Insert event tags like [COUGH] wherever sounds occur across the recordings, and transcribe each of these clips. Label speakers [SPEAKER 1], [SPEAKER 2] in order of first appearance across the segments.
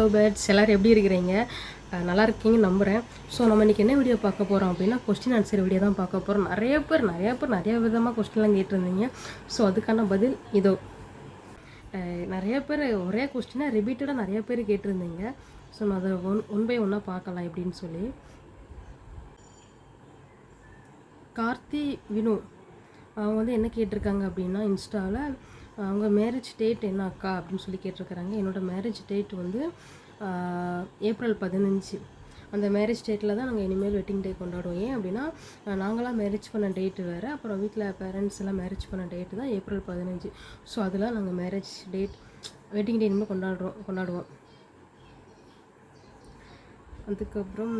[SPEAKER 1] Love birds எல்லோரும் எப்படி இருக்கிறீங்க? நல்லா இருக்கீங்கன்னு நம்புகிறேன் ஸோ நம்ம இன்றைக்கி என்ன வீடியோ பார்க்க போகிறோம் அப்படின்னா கொஸ்டின் ஆன்சர் வீடியோ தான் பார்க்க போகிறோம் நிறைய பேர் நிறைய பேர் நிறைய விதமாக கொஸ்டின்லாம் கேட்டிருந்தீங்க. ஸோ அதுக்கான பதில் இதோ. நிறைய பேர் ஒரே கொஸ்டினாக ரிப்பீட்டடாக நிறைய பேர் கேட்டிருந்தீங்க. ஸோ நான் அதை ஒன் ஒன் பை ஒன்னாக பார்க்கலாம் எப்படின்னு சொல்லி. கார்த்தி வினு அவங்க வந்து என்ன கேட்டிருக்காங்க அப்படின்னா இன்ஸ்டாவில் அவங்க மேரேஜ் டேட் என்ன அக்கா அப்படின்னு சொல்லி கேட்டிருக்கிறாங்க. என்னோடய மேரேஜ் டேட் வந்து ஏப்ரல் பதினஞ்சு. அந்த மேரேஜ் டேட்டில் தான் நாங்கள் இனிமேல் வெட்டிங் டே கொண்டாடுவோம். ஏன் அப்படின்னா நாங்களாம் மேரேஜ் பண்ண டேட்டு வேறு. அப்புறம் வீட்டில் பேரண்ட்ஸ் எல்லாம் மேரேஜ் பண்ண டேட்டு தான் ஏப்ரல் பதினஞ்சு. ஸோ அதெல்லாம் நாங்கள் மேரேஜ் டேட் வெட்டிங் டே இனிமேல் கொண்டாடுறோம் கொண்டாடுவோம். அதுக்கப்புறம்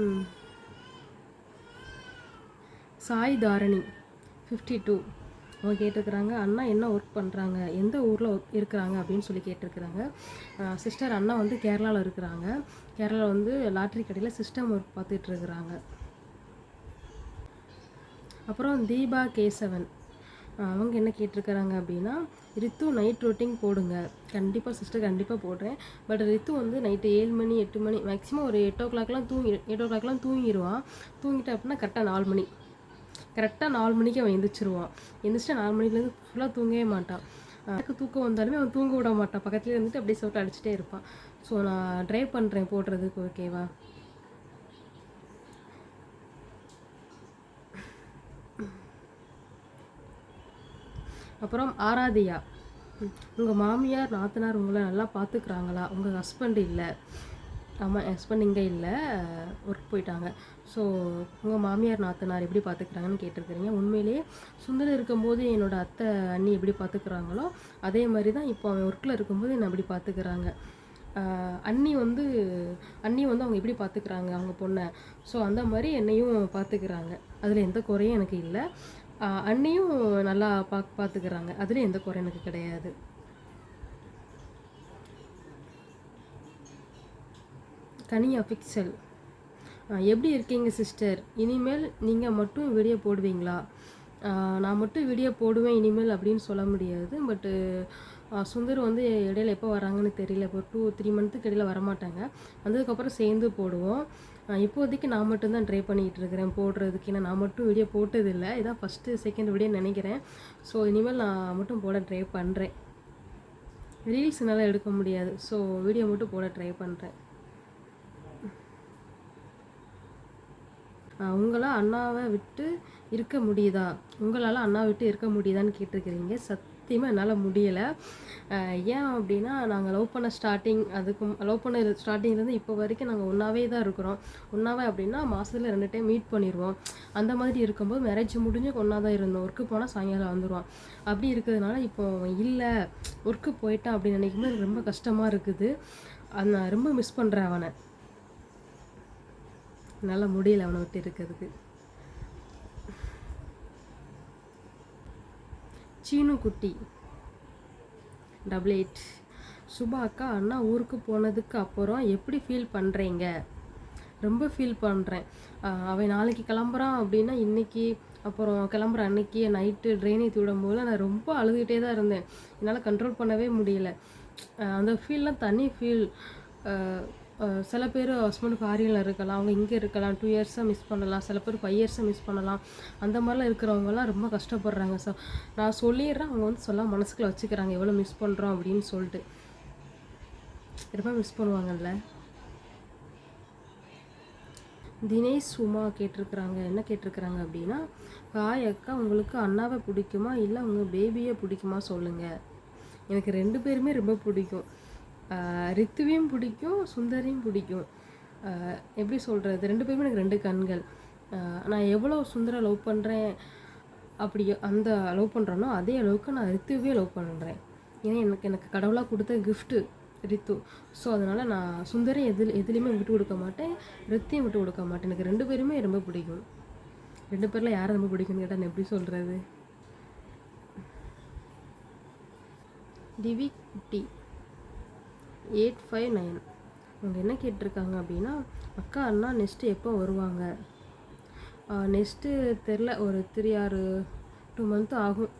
[SPEAKER 1] சாய் தாரணி ஃபிஃப்டி டூ அவங்க கேட்டிருக்கிறாங்க அண்ணா என்ன ஒர்க் பண்ணுறாங்க எந்த ஊரில் இருக்கிறாங்க? அப்படின்னு சொல்லி கேட்டிருக்கிறாங்க. சிஸ்டர் அண்ணா வந்து கேரளாவில் இருக்கிறாங்க. கேரளாவில் வந்து லாட்ரி கடையில் சிஸ்டம் ஒர்க் பார்த்துட்டு இருக்கிறாங்க. அப்புறம் தீபா கேசவன். அவங்க என்ன கேட்டிருக்கிறாங்க அப்படின்னா ரித்து நைட் ரொட்டிங் போடுங்க. கண்டிப்பாக சிஸ்டர் கண்டிப்பாக போடுறேன். பட் ரித்து வந்து நைட்டு ஏழு மணி எட்டு மணி மேக்ஸிமம் ஒரு எயிட் ஓ கிளாக்லாம் தூங்கி எயிட் ஓ கிளாக்லாம் தூங்கிடுவான் தூங்கிட்டு அப்படின்னா கரெக்டாக நாலு மணி. கரெக்டாக நாலு மணிக்கு அவன் எந்திரிச்சிருவான். எழுந்திரிச்சிட்டு நாலு மணிக்குலேருந்து ஃபுல்லாக தூங்கவே மாட்டான். எனக்கு தூக்கம் வந்தாலுமே அவன் தூங்க விட மாட்டான். பக்கத்துலேயே இருந்துட்டு அப்படியே சோட்டை அடிச்சுட்டே இருப்பான். ஸோ நான் ட்ரை பண்ணுறேன் போடுறதுக்கு ஓகேவா அப்புறம் ஆராதியா. உங்கள் மாமியார் நாத்தனார் உங்களை நல்லா பார்த்துக்குறாங்களா? உங்கள் ஹஸ்பண்ட் இல்லை. ஆமாம் ஹஸ்பண்ட் இங்கே இல்லை ஒர்க் போயிட்டாங்க. ஸோ உங்கள் மாமியார் நாத்தனார் எப்படி பார்த்துக்கிறாங்கன்னு கேட்டிருக்கிறீங்க. உண்மையிலேயே சுந்தரம் இருக்கும்போது என்னோட அத்தை அண்ணி எப்படி பார்த்துக்கிறாங்களோ அதே மாதிரி தான் இப்போ அவன் ஒர்க்கில் இருக்கும்போது என்னை அப்படி பார்த்துக்கிறாங்க அண்ணி வந்து அண்ணி வந்து அவங்க எப்படி பார்த்துக்கிறாங்க அவங்க பொண்ணை? ஸோ அந்த மாதிரி என்னையும் பார்த்துக்கிறாங்க அதில் எந்த குறையும் எனக்கு இல்லை. அண்ணியும் நல்லா பா பார்த்துக்கிறாங்க அதில் எந்த குறை எனக்கு கிடையாது. கனியா பிக்சல் எப்படி இருக்கீங்க சிஸ்டர் இனிமேல் நீங்கள் மட்டும் வீடியோ போடுவீங்களா? நான் மட்டும் வீடியோ போடுவேன் இனிமேல் அப்படின்னு சொல்ல முடியாது. பட்டு சுந்தர் வந்து இடையில எப்போ வராங்கன்னு தெரியல. இப்போ டூ த்ரீ மந்த்துக்கு இடையில வரமாட்டாங்க. வந்ததுக்கப்புறம் சேர்ந்து போடுவோம். இப்போதைக்கு நான் மட்டும்தான் ட்ரை பண்ணிக்கிட்டு இருக்கிறேன். போடுறதுக்கு ஏன்னா நான் மட்டும் வீடியோ போட்டதில்லை. இதான் ஃபஸ்ட்டு செகண்ட் வீடியோ நினைக்கிறேன். ஸோ இனிமேல் நான் மட்டும் போட ட்ரை பண்ணுறேன் ரீல்ஸ் எடுக்க முடியாது. ஸோ வீடியோ மட்டும் போட ட்ரை பண்ணுறேன் உங்களால் அண்ணாவை விட்டு இருக்க முடியுதா? உங்களால் அண்ணாவை விட்டு இருக்க முடியுதான்னு கேட்டிருக்கிறீங்க. சத்தியமாக என்னால் முடியலை. ஏன் அப்படின்னா நாங்கள் லவ் பண்ண ஸ்டார்டிங் அதுக்கு லவ் பண்ண ஸ்டார்டிங்லேருந்து இப்போ வரைக்கும் நாங்கள் ஒன்றாவே தான் இருக்கிறோம். ஒன்றாவே அப்படின்னா மாதத்தில் ரெண்டு டைம் மீட் பண்ணிடுவோம் அந்த மாதிரி இருக்கும்போது மேரேஜ் முடிஞ்சு ஒன்றா தான் இருந்தோம். ஒர்க்கு போனால் சாயங்காலம் வந்துடுவான் அப்படி இருக்கிறதுனால இப்போ அவன் இல்லை. ஒர்க்கு போயிட்டான் அப்படின்னு நினைக்கும்போது ரொம்ப கஷ்டமாக இருக்குது. அது நான் ரொம்ப மிஸ் பண்ணுறேன் அவனை. என்னால் முடியல அவனை விட்டு இருக்கிறதுக்கு. சீனு குட்டி. டபுள் எயிட் சுபா அக்கா அண்ணா ஊருக்கு போனதுக்கு அப்புறம் எப்படி ஃபீல் பண்ணுறீங்க ரொம்ப ஃபீல் பண்ணுறேன் அவன் நாளைக்கு கிளம்புறான் அப்படின்னா இன்னைக்கு அப்புறம் கிளம்புற அன்னைக்கு நைட்டு ட்ரைனேஜ் விடும் போது நான் ரொம்ப அழுதுகிட்டே தான் இருந்தேன். என்னால் கண்ட்ரோல் பண்ணவே முடியல. அந்த ஃபீல்லாம் தனி ஃபீல் சில பேர் ஹஸ்பண்ட் ஃபாரினில் இருக்கலாம் அவங்க இங்கே இருக்கலாம் டூ இயர்ஸாக மிஸ் பண்ணலாம் சில பேர் ஃபைவ் இயர்ஸாக மிஸ் பண்ணலாம். அந்த மாதிரிலாம் இருக்கிறவங்கலாம் ரொம்ப கஷ்டப்படுறாங்க ஸோ நான் சொல்லிடுறேன் அவங்க வந்து சொல்ல மனசுக்குள்ள வச்சுக்கிறாங்க எவ்வளோ மிஸ் பண்ணுறோம் அப்படின்னு சொல்லிட்டு. ரொம்ப மிஸ் பண்ணுவாங்கல்ல? தினேஷ் சுமா கேட்டிருக்கிறாங்க என்ன கேட்டிருக்கிறாங்க அப்படின்னா ஹாய் அக்கா உங்களுக்கு அண்ணாவை பிடிக்குமா? இல்லை உங்கள் பேபியை பிடிக்குமா? சொல்லுங்கள் எனக்கு ரெண்டு பேருமே ரொம்ப பிடிக்கும். ரித்துவையும் பிடிக்கும் சுந்தரையும் பிடிக்கும். எப்படி சொல்கிறது ரெண்டு பேருமே எனக்கு ரெண்டு கண்கள். நான் எவ்வளோ சுந்தரை லவ் பண்ணுறேன் அப்படி அந்த லவ் பண்ணுறேனோ அதே அளவுக்கு நான் ரித்துவே லவ் பண்ணுறேன் ஏன்னா எனக்கு எனக்கு கடவுளாக கொடுத்த கிஃப்ட்டு ரித்து. ஸோ அதனால் நான் சுந்தரை எதில் எதுலேயுமே விட்டு கொடுக்க மாட்டேன் ரித்தையும் விட்டு கொடுக்க மாட்டேன். எனக்கு ரெண்டு பேருமே ரொம்ப பிடிக்கும். ரெண்டு பேரில் யாரை ரொம்ப பிடிக்கும்னு கேட்டால் நான் எப்படி சொல்கிறது திவி குட்டி. Eight five nine. அவங்க என்ன கேட்டிருக்காங்க அப்படின்னா அக்கா அண்ணா நெக்ஸ்ட்டு எப்போ வருவாங்க? நெக்ஸ்ட்டு தெரில ஒரு த்ரீ ஆறு டூ மந்த் ஆகும்.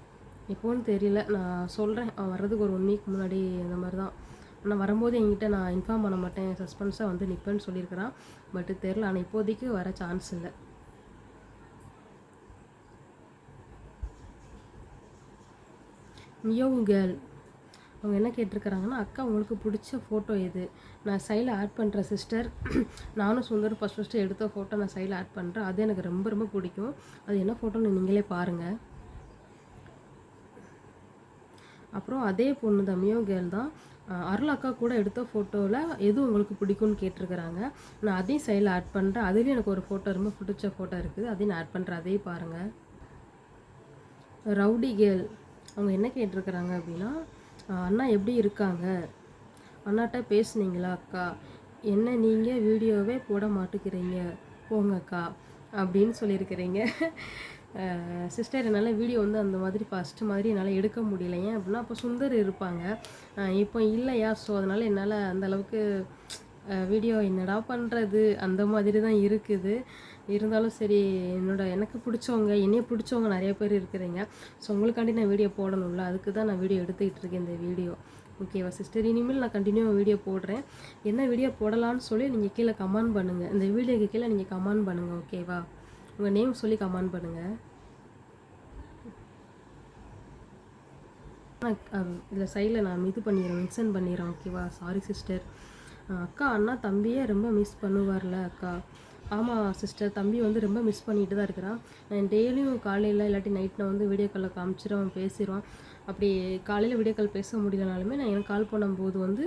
[SPEAKER 1] எப்போன்னு தெரியல. நான் சொல்கிறேன் அவன் வர்றதுக்கு ஒரு ஒன் வீக் முன்னாடி அந்த மாதிரி தான். ஆனால் வரும்போது என்கிட்ட நான் இன்ஃபார்ம் பண்ண மாட்டேன். சஸ்பென்ஸாக வந்து நிற்பேன்னு சொல்லியிருக்கிறான். பட்டு தெரில ஆனால் இப்போதைக்கு வர சான்ஸ் இல்லை. மியோங் கேர்ள். அவங்க என்ன கேட்டிருக்கிறாங்கன்னா அக்கா உங்களுக்கு பிடிச்ச ஃபோட்டோ எது? நான் சைடில் ஆட் பண்ணுறேன் சிஸ்டர் நானும் சுந்தர் ஃபஸ்ட் ஃபஸ்ட்டு எடுத்த ஃபோட்டோ நான் சைடில் ஆட் பண்ணுறேன் அது எனக்கு ரொம்ப ரொம்ப பிடிக்கும். அது என்ன ஃபோட்டோன்னு நீங்களே பாருங்கள் அப்புறம் அதே பொண்ணு தான் மியோ கேர்ள் தான். அருள் அக்கா கூட எடுத்த ஃபோட்டோவில் எது உங்களுக்கு பிடிக்கும்னு கேட்டிருக்கிறாங்க. நான் அதையும் சைடில் ஆட் பண்ணுறேன் அதுலேயும் எனக்கு ஒரு ஃபோட்டோ ரொம்ப பிடிச்ச ஃபோட்டோ இருக்குது. அதையும் நான் ஆட் பண்ணுறேன் அதையும் பாருங்கள் ரவுடி கேர்ள் அவங்க என்ன கேட்டிருக்கிறாங்க அப்படின்னா அண்ணா எப்படி இருக்காங்க? அண்ணாட்ட பேசுனீங்களா அக்கா? என்ன நீங்கள் வீடியோவே போட மாட்டேங்கிறீங்க போங்க அக்கா. அப்படின்னு சொல்லியிருக்கிறீங்க. சிஸ்டர் என்னால் வீடியோ வந்து அந்த மாதிரி ஃபஸ்ட்டு மாதிரி என்னால் எடுக்க முடியல. ஏன் அப்படின்னா அப்போ சுந்தர் இருப்பாங்க. இப்போ இல்லையா? ஸோ அதனால் என்னால் அந்தளவுக்கு வீடியோ என்னடா பண்ணுறது அந்த மாதிரி தான் இருக்குது. இருந்தாலும் சரி என்னோட எனக்கு பிடிச்சவங்க என்னைய பிடிச்சவங்க நிறைய பேர் இருக்கிறீங்க. ஸோ உங்களுக்காண்டி நான் வீடியோ போடணும்ல? அதுக்கு தான் நான் வீடியோ எடுத்துக்கிட்டு இருக்கேன் இந்த வீடியோ ஓகேவா சிஸ்டர் இனிமேல் நான் கண்டினியூவாக வீடியோ போடுறேன். என்ன வீடியோ போடலான்னு சொல்லி நீங்கள் கீழே கமெண்ட் பண்ணுங்கள் இந்த வீடியோக்கு கீழே நீங்கள் கமெண்ட் பண்ணுங்கள் ஓகேவா உங்கள் நேம் சொல்லி கமெண்ட் பண்ணுங்கள் இதில் சைடில் நான் இது பண்ணிடுறேன் மென்ஷன் பண்ணிடுறேன் ஓகேவா சாரி சிஸ்டர் அக்கா அண்ணா தம்பியே ரொம்ப மிஸ் பண்ணுவார்ல அக்கா? ஆமாம் சிஸ்டர் தம்பி வந்து ரொம்ப மிஸ் பண்ணிட்டு தான் இருக்கிறான். நான் டெய்லியும் காலையில் இல்லாட்டி நைட்டில் வந்து வீடியோ காலில் காமிச்சிருவான் பேசிடுவான் அப்படி காலையில் வீடியோ கால் பேச முடியலனாலுமே நான் எனக்கு கால் பண்ணும்போது வந்து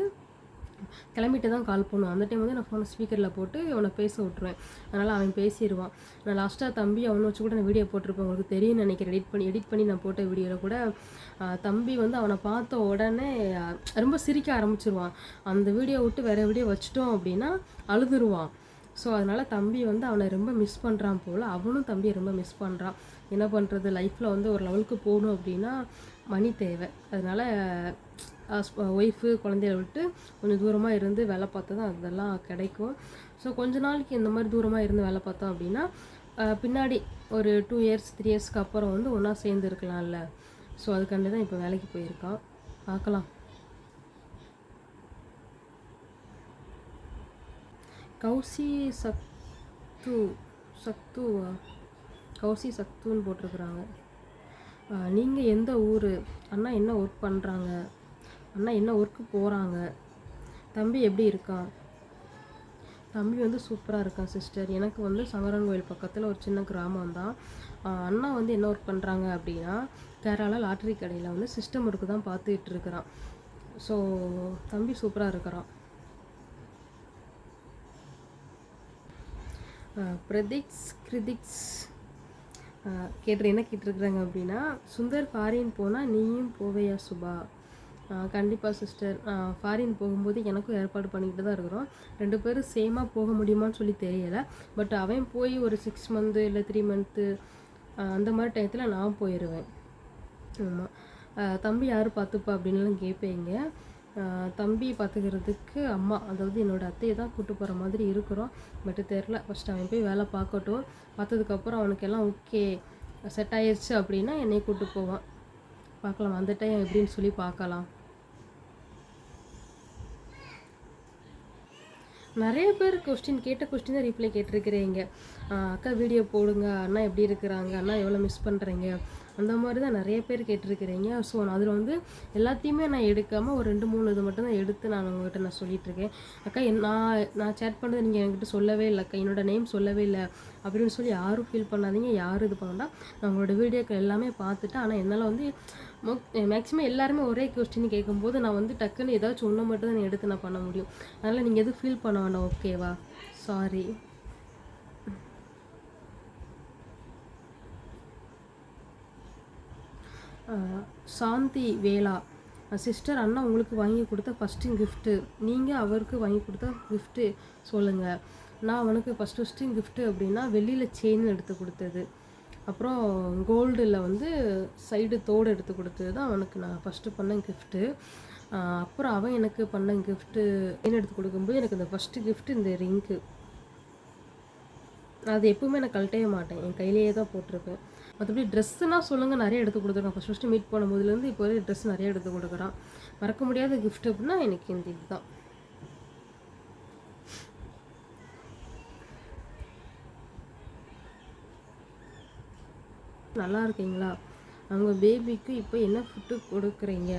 [SPEAKER 1] கிளம்பிட்டு தான் கால் பண்ணுவோம் அந்த டைம் வந்து நான் ஃபோனை ஸ்பீக்கரில் போட்டு அவனை பேச விட்ருவேன் அதனால் அவன் பேசிடுவான் நான் லாஸ்ட்டாக தம்பி அவனை வச்சு கூட நான் வீடியோ போட்டிருப்பேன். உங்களுக்கு தெரியும் நினைக்கிறேன். எடிட் பண்ணி எடிட் பண்ணி நான் போட்ட வீடியோவில் கூட தம்பி வந்து அவனை பார்த்த உடனே ரொம்ப சிரிக்க ஆரம்பிச்சிருவான். அந்த வீடியோ விட்டு வேறு வீடியோ வச்சிட்டோம் அப்படின்னா அழுதுருவான். ஸோ அதனால் தம்பி வந்து அவனை ரொம்ப மிஸ் பண்ணுறான் போல் அவனும் தம்பியை ரொம்ப மிஸ் பண்ணுறான் என்ன பண்ணுறது லைஃப்பில் வந்து ஒரு லெவலுக்கு போகணும் அப்படின்னா மணி தேவை. அதனால் ஒய்ஃபு குழந்தைய விட்டு கொஞ்சம் தூரமாக இருந்து வேலை பார்த்தா தான் அதெல்லாம் கிடைக்கும். ஸோ கொஞ்ச நாளைக்கு இந்த மாதிரி தூரமாக இருந்து வேலை பார்த்தோம் அப்படின்னா பின்னாடி ஒரு டூ இயர்ஸ் த்ரீ இயர்ஸ்க்கு அப்புறம் வந்து ஒன்றா சேர்ந்து இருக்கலாம்ல. ஸோ அதுக்காண்டி தான் இப்போ வேலைக்கு போயிருக்கான். பார்க்கலாம். கௌசி சக்து சக்துவா கௌசி சக்துன்னு போட்டிருக்குறாங்க. நீங்கள் எந்த ஊர்? அண்ணா என்ன ஒர்க் பண்ணுறாங்க அண்ணா என்ன ஒர்க்கு போகிறாங்க தம்பி எப்படி இருக்கான் தம்பி வந்து சூப்பராக இருக்கான் சிஸ்டர் எனக்கு வந்து சங்கரன் கோயில் பக்கத்தில் ஒரு சின்ன கிராமம் தான் அண்ணா வந்து என்ன ஒர்க் பண்ணுறாங்க அப்படின்னா கேரளா லாட்ரி கடையில் வந்து சிஸ்டம் ஒர்க்கு தான் பார்த்துட்டு இருக்கிறான். ஸோ தம்பி சூப்பராக இருக்கிறான். பிரதிக்ஸ் கிரிதிக்ஸ். கேட்டு என்ன கேட்டிருக்குறாங்க அப்படின்னா சுந்தர் ஃபாரின் போனால் நீயும் போவையா சுபா? கண்டிப்பாக சிஸ்டர். ஃபாரின் போகும்போது எனக்கும் ஏற்பாடு பண்ணிக்கிட்டு தான் இருக்கிறோம். ரெண்டு பேரும் சேமாக போக முடியுமான்னு சொல்லி தெரியலை. பட் அவன் போய் ஒரு சிக்ஸ் மந்த்து இல்லை த்ரீ மந்த்து அந்த மாதிரி டயத்தில் நான் போயிடுவேன் ஆமாம் தம்பி யார் பார்த்துப்பா? அப்படின்லாம் கேட்பீங்க. தம்பி பார்த்துக்கிறதுக்கு அம்மா அதாவது என்னோடய அத்தையை தான் கூட்டு போகிற மாதிரி இருக்கிறோம். பட்டு தெரில ஃபஸ்ட் அவன் போய் வேலை பார்க்கட்டும். பார்த்ததுக்கப்புறம் அவனுக்கு எல்லாம் ஓகே செட் ஆயிடுச்சு அப்படின்னா என்னை கூப்பிட்டு போவான். பார்க்கலாம் அந்த டைம் எப்படின்னு சொல்லி பார்க்கலாம். நிறைய பேர் கொஸ்டின் கேட்ட கொஸ்டின் தான் ரிப்ளை கேட்டிருக்கிறீங்க அக்கா வீடியோ போடுங்க. அண்ணா எப்படி இருக்கிறாங்க? அண்ணா எவ்வளோ மிஸ் பண்ணுறீங்க அந்த மாதிரி தான் நிறைய பேர் கேட்டிருக்கிறீங்க. ஸோ நான் அதில் வந்து எல்லாத்தையுமே நான் எடுக்காமல் ஒரு ரெண்டு மூணு இது மட்டும் தான் எடுத்து நான் உங்கள்கிட்ட நான் சொல்லிகிட்ருக்கேன் இருக்கேன் அக்கா என் நான் நான் சேட் பண்ணது நீங்கள் என்கிட்ட சொல்லவே இல்லை. அக்கா என்னோட நேம் சொல்லவே இல்லை. அப்படின்னு சொல்லி யாரும் ஃபீல் பண்ணாதீங்க. யாரும் இது பண்ணால் நான் உங்களோட வீடியோக்கள் எல்லாமே பார்த்துட்டு ஆனால் என்னால் வந்து மேக்ஸிமம் எல்லாருமே ஒரே கொஸ்டின் கேட்கும்போது நான் வந்து டக்குன்னு ஏதாச்சும் ஒன்று மட்டும் தான் எடுத்து நான் பண்ண முடியும். அதனால் நீங்கள் எதுவும் ஃபீல் பண்ண வேண்டாம் ஓகேவா சாரி சாந்தி வேலா. சிஸ்டர் அண்ணா உங்களுக்கு வாங்கி கொடுத்த ஃபஸ்ட்டு கிஃப்ட்டு நீங்கள் அவருக்கு வாங்கி கொடுத்த கிஃப்ட்டு சொல்லுங்கள் நான் அவனுக்கு ஃபஸ்ட்டு ஃபஸ்ட்டு கிஃப்ட்டு அப்படின்னா வெளியில் செயின் எடுத்து கொடுத்தது. அப்புறம் கோல்டில் வந்து சைடு தோடு எடுத்து கொடுத்தது தான் அவனுக்கு நான் ஃபஸ்ட்டு பண்ண கிஃப்ட்டு அப்புறம் அவன் எனக்கு பண்ண கிஃப்ட்டு என்ன எடுத்து கொடுக்கும்போது எனக்கு இந்த ஃபஸ்ட்டு கிஃப்ட்டு இந்த ரிங்கு அது எப்பவுமே நான் கழட்டவே மாட்டேன். என் கையிலேயே தான் போட்டிருப்பேன். மற்றபடி ட்ரெஸ்ஸுனால் சொல்லுங்கள் நிறைய எடுத்து கொடுத்துருக்கான். ஃபஸ்ட் ஃபஸ்ட்டு மீட் பண்ணும்போதுலேருந்து இப்போ வரைக்கும் ட்ரெஸ் நிறைய எடுத்து கொடுக்குறான். மறக்க முடியாத கிஃப்ட் அப்படின்னா எனக்கு இந்த இதுதான். நல்லா இருக்கீங்களா அவங்க பேபிக்கு இப்போ என்ன ஃபுட்டு கொடுக்குறீங்க?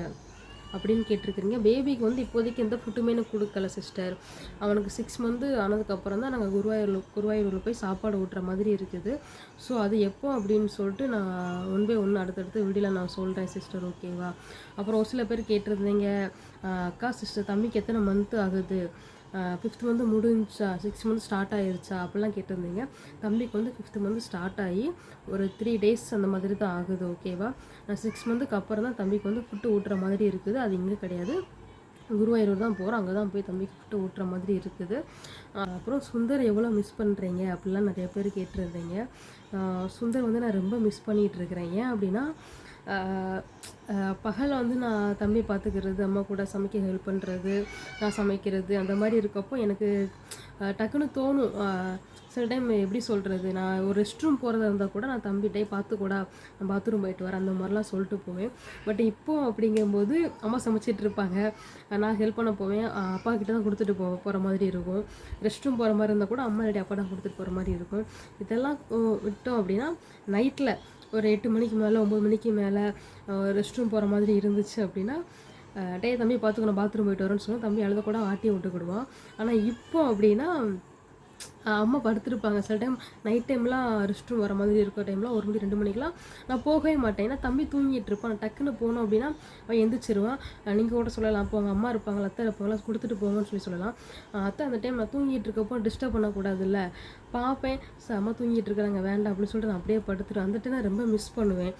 [SPEAKER 1] அப்படின்னு கேட்டிருக்கிறீங்க. பேபிக்கு வந்து இப்போதைக்கு எந்த ஃபுட்டுமே எனக்கு கொடுக்கல சிஸ்டர் அவனுக்கு சிக்ஸ் மந்த்து ஆனதுக்கப்புறம் தான் நாங்கள் குருவாயூரில் குருவாயூரில் போய் சாப்பாடு ஊட்டுற மாதிரி இருக்குது. ஸோ அது எப்போ அப்படின்னு சொல்லிட்டு நான் ஒன் பை ஒன்று அடுத்தடுத்து வீடியில் நான் சொல்கிறேன் சிஸ்டர் ஓகேவா அப்புறம் ஒரு சில பேர் கேட்டிருந்தீங்க அக்கா சிஸ்டர் தம்பிக்கு எத்தனை மந்த்து ஆகுது? ஃபிஃப்த் மந்த் முடிஞ்சா சிக்ஸ் மந்த் ஸ்டார்ட் ஆயிருச்சா அப்படிலாம் கேட்டிருந்தீங்க. தம்பிக்கு வந்து ஃபிஃப்த் மந்த் ஸ்டார்ட் ஆகி ஒரு த்ரீ டேஸ் அந்த மாதிரி தான் ஆகுது ஓகேவா நான் சிக்ஸ் மந்த்துக்கு அப்புறம் தான் தம்பிக்கு வந்து ஃபுட்டு ஊட்டுற மாதிரி இருக்குது. அது இங்கே கிடையாது. குருவாயூர் தான் போகிறோம் அங்கே தான் போய் தம்பிக்கு ஃபுட்டு ஊட்டுற மாதிரி இருக்குது. அப்புறம் சுந்தர் எவ்வளோ மிஸ் பண்ணுறீங்க அப்படிலாம் நிறைய பேர் கேட்டிருந்தீங்க. சுந்தர் வந்து நான் ரொம்ப மிஸ் பண்ணிகிட்டு இருக்கிறேன். ஏன் அப்படின்னா பகலில் வந்து நான் தம்பி பார்த்துக்கிறது அம்மா கூட சமைக்க ஹெல்ப் பண்ணுறது நான் சமைக்கிறது அந்த மாதிரி இருக்கப்போ எனக்கு டக்குன்னு தோணும். சில டைம் எப்படி சொல்கிறது நான் ஒரு ரெஸ்ட் ரூம் போகிறதா இருந்தால் கூட நான் தம்பிகிட்டே பார்த்துக்கூடா நான் பாத்ரூம் போயிட்டு வரேன் அந்த மாதிரிலாம் சொல்லிட்டு போவேன். பட் இப்போ அப்படிங்கும்போது அம்மா சமைச்சிட்டு இருப்பாங்க. நான் ஹெல்ப் பண்ண போவேன். அப்பா கிட்ட தான் கொடுத்துட்டு போ போகிற மாதிரி இருக்கும். ரெஸ்ட் ரூம் போகிற மாதிரி இருந்தால் கூட அம்மா இல்லாட்டி அப்பா தான் கொடுத்துட்டு போகிற மாதிரி இருக்கும். இதெல்லாம் விட்டோம் அப்படின்னா நைட்டில் ஒரு எட்டு மணிக்கு மேலே ஒம்பது மணிக்கு மேலே ரெஸ்ட் ரூம் போகிற மாதிரி இருந்துச்சு அப்படின்னா டே டேய் தம்பி பார்த்துக்கணும் பாத்ரூம் போயிட்டு வரேன்னு சொன்னால் தம்பி அழுத கூட ஆட்டி விட்டுக்கிடுவான். ஆனால் இப்போ அப்படின்னா அம்மா படுத்திருப்பாங்க. சில டைம் நைட் டைம்லாம் ரெஸ்ட் ரூம் வர மாதிரி இருக்கிற டைம்லாம் ஒரு மணி ரெண்டு மணிக்கெலாம் நான் போகவே மாட்டேன். ஏன்னா தம்பி தூங்கிட்டு இருப்பான். நான் டக்குன்னு போனோம் அப்படின்னா அவன் எந்திரிச்சிருவான். நீங்கள் கூட சொல்லலாம். அப்போ அவங்க அம்மா இருப்பாங்க அத்தை இருப்பாங்களா கொடுத்துட்டு போங்கன்னு சொல்லி சொல்லலாம். அத்தை அந்த டைம் நான் தூங்கிட்டு இருக்கப்போ டிஸ்டர்ப் பண்ணக்கூடாதுல்ல. பார்ப்பேன். "ச, அம்மா தூங்கிட்டு இருக்கிறாங்க. வேண்டாம் அப்படின்னு சொல்லிட்டு நான் அப்படியே படுத்துருவேன். அந்த டைம் நான் ரொம்ப மிஸ் பண்ணுவேன்.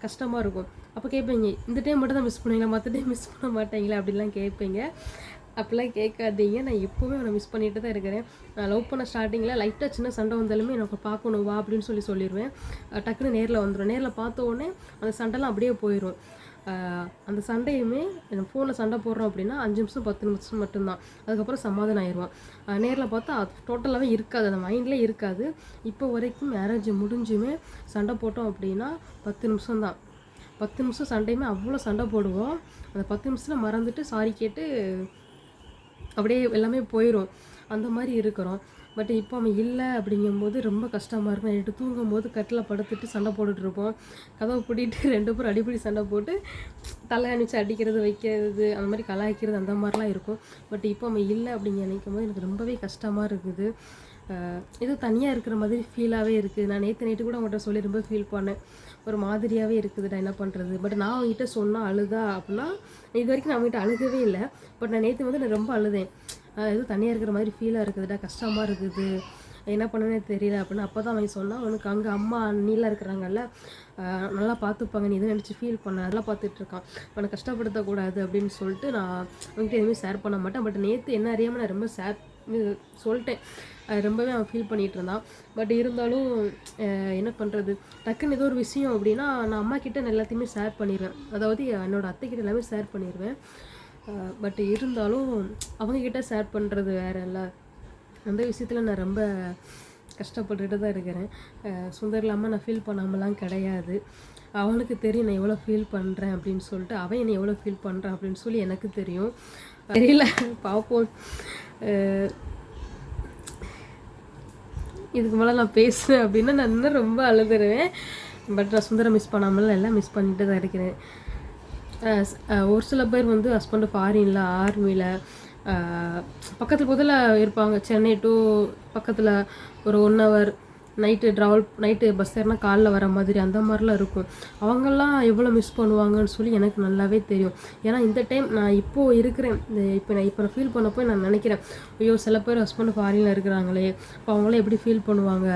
[SPEAKER 1] கஷ்டமாக இருக்கும். அப்போ கேட்பீங்க இந்த டைம் மட்டும் தான் மிஸ் பண்ணுவீங்களா? மற்ற டைம் மிஸ் பண்ண மாட்டீங்களா? அப்படிலாம் கேட்பீங்க. அப்படிலாம் கேட்காதீங்க. நான் எப்போவுமே அவனை மிஸ் பண்ணிட்டு தான் இருக்கிறேன். நான் லவ் பண்ண ஸ்டார்டிங்கில் லைட்டாக சின்ன சண்டை வந்தாலுமே எனக்கு பார்க்கணும் வா அப்படின்னு சொல்லி சொல்லிடுவேன். டக்குன்னு நேரில் வந்துடும் நேரில் பார்த்த உடனே அந்த சண்டைலாம் அப்படியே போயிடும் அந்த சண்டையுமே ஃபோனில் சண்டை போடுறோம் அப்படின்னா அஞ்சு நிமிஷம் பத்து நிமிஷம் மட்டும்தான். அதுக்கப்புறம் சமாதானம் ஆயிடுவான். நேரில் பார்த்தா அது டோட்டலாகவே இருக்காது. அந்த மைண்டில் இருக்காது. இப்போ வரைக்கும் மேரேஜ் முடிஞ்சுமே சண்டை போட்டோம் அப்படின்னா பத்து நிமிஷம் தான் பத்து நிமிஷம் சண்டையுமே அவ்வளோ சண்டை போடுவோம். அந்த பத்து நிமிஷத்தில் மறந்துட்டு சாரி கேட்டு அப்படியே எல்லாமே போயிடும் அந்த மாதிரி இருக்கிறோம். பட் இப்போ அவன் இல்லை அப்படிங்கும்போது ரொம்ப கஷ்டமாக இருக்கும். நைட்டு தூங்கும்போது கட்டில் படுத்துட்டு சண்டை போட்டுட்டு இருப்போம். கதவை பிடிட்டு [LAUGHS] ரெண்டு பேரும் அடிப்படி சண்டை போட்டு தலை அணிச்சு அடிக்கிறது வைக்கிறது அந்த மாதிரி கலாய்க்கிறது அந்த மாதிரிலாம் இருக்கும். பட் இப்போ அவன் இல்லை அப்படிங்க நினைக்கும் போது எனக்கு ரொம்பவே கஷ்டமாக இருக்குது. ஏதோ தனியாக இருக்கிற மாதிரி ஃபீலாகவே இருக்குது நான் நேற்று நைட்டு கூட அவங்கள்ட்ட சொல்லி ரொம்ப ஃபீல் பண்ணேன். ஒரு மாதிரியாகவே இருக்குதுடா என்ன பண்ணுறது பட் நான் அவங்ககிட்ட சொன்னால் அழுதா அப்படின்னா இது வரைக்கும் நான் அவங்ககிட்ட அழுகவே இல்லை. பட் நான் நேற்று வந்து நான் ரொம்ப அழுதேன். ஏதோ தனியாக இருக்கிற மாதிரி ஃபீலாக இருக்குதுடா கஷ்டமாக இருக்குது. என்ன பண்ணனே தெரியல அப்படின்னு அப்போ தான் அவன் சொன்னான் உனக்கு அங்கே அம்மா அண்ணிலாம் இருக்கிறாங்கல்ல நல்லா பார்த்துப்பாங்க. நீ எதுவும் நினச்சி ஃபீல் பண்ண நல்லா பார்த்துட்ருக்கான் இப்போ உனக்கு கஷ்டப்படுத்தக்கூடாது அப்படின்னு சொல்லிட்டு நான் அவன்கிட்ட எதுவுமே ஷேர் பண்ண மாட்டேன். பட் நேற்று என்ன அறியாமல் நான் ரொம்ப ஷேர் சொல்லிட்டேன். அது ரொம்பவே அவன் ஃபீல் பண்ணிகிட்டு இருந்தான். பட் இருந்தாலும் என்ன பண்ணுறது டக்குன்னு ஏதோ ஒரு விஷயம் அப்படின்னா நான் அம்மா கிட்ட நான் எல்லாத்தையுமே ஷேர் பண்ணிடுவேன் அதாவது என்னோடய அத்தை கிட்ட எல்லாமே ஷேர் பண்ணிடுவேன் பட் இருந்தாலும் அவங்கக்கிட்ட ஷேர் பண்ணுறது வேற இல்லை. அந்த விஷயத்தில் நான் ரொம்ப கஷ்டப்பட்டுட்டு தான் இருக்கிறேன். அஹ் சுந்தர் இல்லாமல் நான் ஃபீல் பண்ணாமலாம் கிடையாது. அவனுக்கு தெரியும் நான் எவ்வளோ ஃபீல் பண்ணுறேன் அப்படின்னு சொல்லிட்டு அவன் என்னை எவ்வளோ ஃபீல் பண்ணுறான் அப்படின்னு சொல்லி எனக்கு தெரியும். தெரியல பார்ப்போம். இதுக்கு மேலே நான் பேசுவேன் அப்படின்னா நான் இன்னும் ரொம்ப அழுதுருவேன். பட் நான் சுந்தரம் மிஸ் பண்ணாமல் எல்லாம் மிஸ் பண்ணிட்டு தான் இருக்கிறேன். ஒரு சில பேர் வந்து ஹஸ்பண்டு ஃபாரினில் ஆர்மியில் பக்கத்தில் பக்கத்தில் இருப்பாங்க. சென்னை டு பக்கத்தில் ஒரு one hour night travel night bus ஏறினா காலைல வர மாதிரி அந்த மாதிரிலாம் இருக்கும். அவங்கெல்லாம் எவ்வளோ மிஸ் பண்ணுவாங்கன்னு சொல்லி எனக்கு நல்லாவே தெரியும். ஏன்னா இந்த டைம் நான் இப்போது இருக்கிறேன். இந்த இப்போ நான் இப்போ நான் ஃபீல் பண்ணப்போ நான் நினைக்கிறேன் ஐயோ சில பேர் ஹஸ்பண்ட் ஃபாரினில் இருக்கிறாங்களே இப்போ அவங்களாம் எப்படி ஃபீல் பண்ணுவாங்க?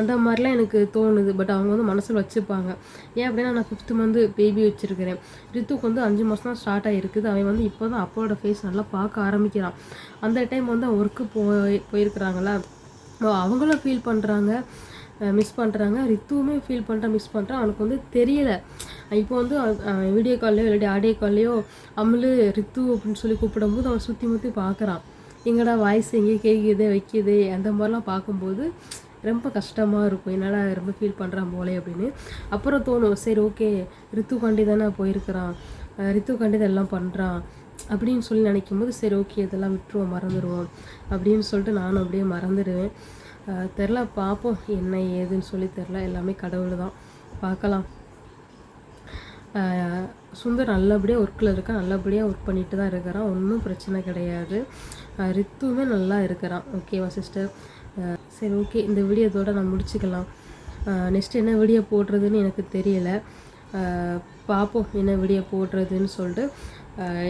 [SPEAKER 1] அந்த மாதிரிலாம் எனக்கு தோணுது. பட் அவங்க வந்து மனசில் வச்சுப்பாங்க. ஏன் அப்படின்னா நான் ஃபிஃப்த் மந்த்து பேபி வச்சுருக்கிறேன். ரித்துக்கு வந்து அஞ்சு மாதம் தான் ஸ்டார்ட் ஆகிருக்குது அவன் வந்து இப்போ தான் அப்பாவோட ஃபேஸ் நல்லா பார்க்க ஆரம்பிக்கிறான். அந்த டைம் வந்து அவன் ஒர்க்கு போய் போயிருக்கிறாங்களா? ஸோ அவங்களும் ஃபீல் பண்ணுறாங்க மிஸ் பண்ணுறாங்க ரித்துவுமே ஃபீல் பண்ணுறான் மிஸ் பண்ணுறான் அவனுக்கு வந்து தெரியல. இப்போ வந்து வீடியோ கால்லையோ இல்லாட்டி ஆடியோ கால்லையோ அம்முலு ரித்து அப்படின்னு சொல்லி கூப்பிடும்போது அவன் சுற்றி முற்றி பார்க்குறான். எங்கடா வாய்ஸ் எங்கேயோ கேட்குது வைக்கிது அந்த மாதிரிலாம் பார்க்கும்போது ரொம்ப கஷ்டமாக இருக்கும். என்னடா ரொம்ப ஃபீல் பண்ணுறான் போலே அப்படின்னு. அப்புறம் தோணும் சரி ஓகே ரித்து காண்டி தானே போயிருக்கிறான் ரித்து காண்டி தான் எல்லாம் பண்ணுறான் அப்படின்னு சொல்லி நினைக்கும் போது சரி ஓகே இதெல்லாம் விட்டுருவோம் மறந்துடுவோம் அப்படின்னு சொல்லிட்டு நானும் அப்படியே மறந்துடுவேன். தெரில பார்ப்போம் என்ன ஏதுன்னு சொல்லி தெரில எல்லாமே கடவுள் தான். பார்க்கலாம் ஆஹ் சுந்தர் நல்லபடியாக ஒர்க்கில் இருக்கான் நல்லபடியாக ஒர்க் பண்ணிட்டு தான் இருக்கிறான் ஒன்றும் பிரச்சனை கிடையாது. ரித்துவுமே நல்லா இருக்கிறான் ஓகேவா சிஸ்டர் சரி ஓகே இந்த வீடியோ நான் முடிச்சுக்கலாம். நெக்ஸ்ட் என்ன வீடியோ போடுறதுன்னு எனக்கு தெரியல. பார்ப்போம் என்ன வீடியோ போடுறதுன்னு சொல்லிட்டு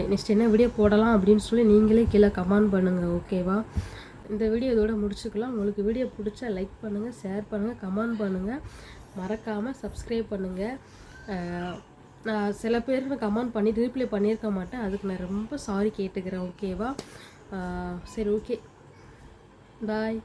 [SPEAKER 1] நெக்ஸ்ட் என்ன வீடியோ போடலாம் அப்படின்னு சொல்லி நீங்களே கீழே கமெண்ட் பண்ணுங்கள் ஓகேவா இந்த வீடியோ இதோட முடிச்சுக்கலாம். உங்களுக்கு வீடியோ பிடிச்சா லைக் பண்ணுங்கள் ஷேர் பண்ணுங்கள் கமெண்ட் பண்ணுங்கள் மறக்காமல் சப்ஸ்கிரைப் பண்ணுங்கள் நான் சில பேர் நான் கமெண்ட் பண்ணி ரீப்ளை பண்ணியிருக்க மாட்டேன். அதுக்கு நான் ரொம்ப சாரி கேட்டுக்கிறேன் ஓகேவா சரி ஓகே பாய்